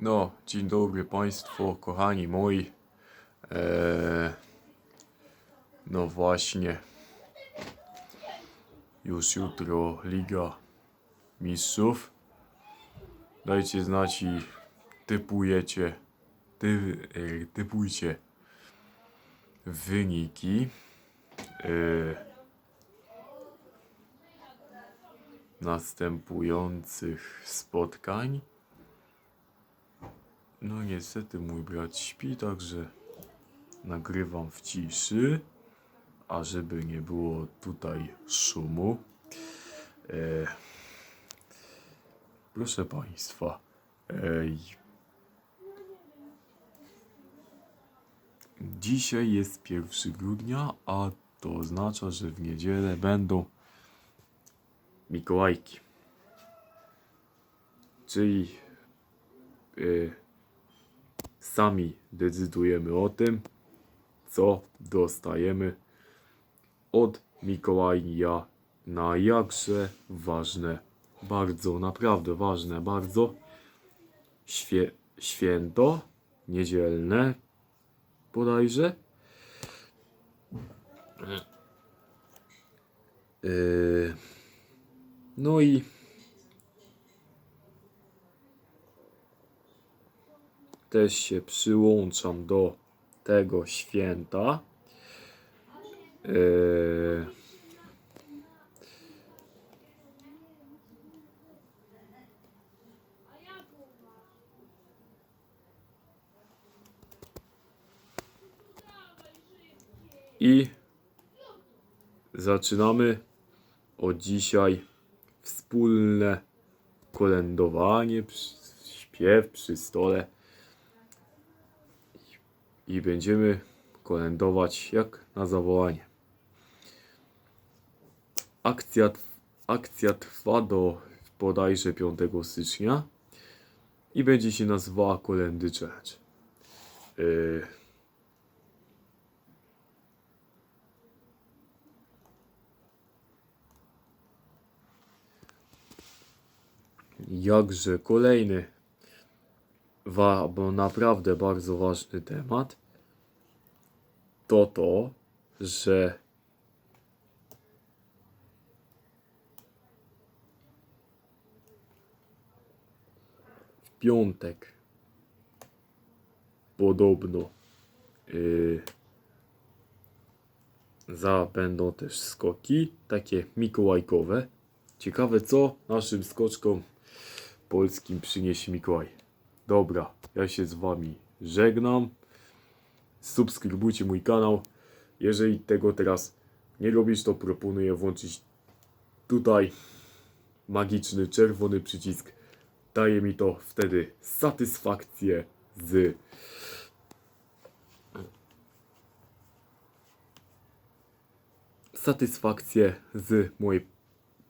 No, dzień dobry Państwo, kochani moi. Eee, no właśnie. Już jutro Liga Mistrzów. Dajcie znać i typujecie, ty, e, typujcie wyniki. Eee, następujących spotkań. No niestety mój brat śpi, także nagrywam w ciszy, a żeby nie było tutaj szumu. E, proszę Państwa, ej, dzisiaj jest 1 grudnia, a to oznacza, że w niedzielę będą Mikołajki. Czyli e, sami decydujemy o tym, co dostajemy od Mikołaja na jakże ważne, bardzo, naprawdę ważne, bardzo świe, święto niedzielne bodajże. Yy, no i też się przyłączam do tego święta. Yy, I zaczynamy od dzisiaj wspólne kolędowanie, śpiew przy stole i będziemy kolędować jak na zawołanie. Akcja, akcja trwa do bodajże 5 stycznia i będzie się nazywała Kolendy Challenge. Yy, jakże kolejny, wa, bo naprawdę bardzo ważny temat, to to, że w piątek podobno yy, za będą też skoki, takie mikołajkowe. Ciekawe co naszym skoczkom polskim przyniesie Mikołaj. Dobra, ja się z wami żegnam. Subskrybujcie mój kanał. Jeżeli tego teraz nie robisz, to proponuję włączyć tutaj magiczny czerwony przycisk. Daje mi to wtedy satysfakcję z satysfakcję z mojej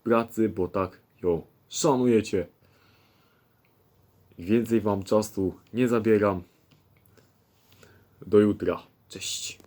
pracy, bo tak ją szanujecie. Więcej wam czasu nie zabieram. Do jutra. Cześć.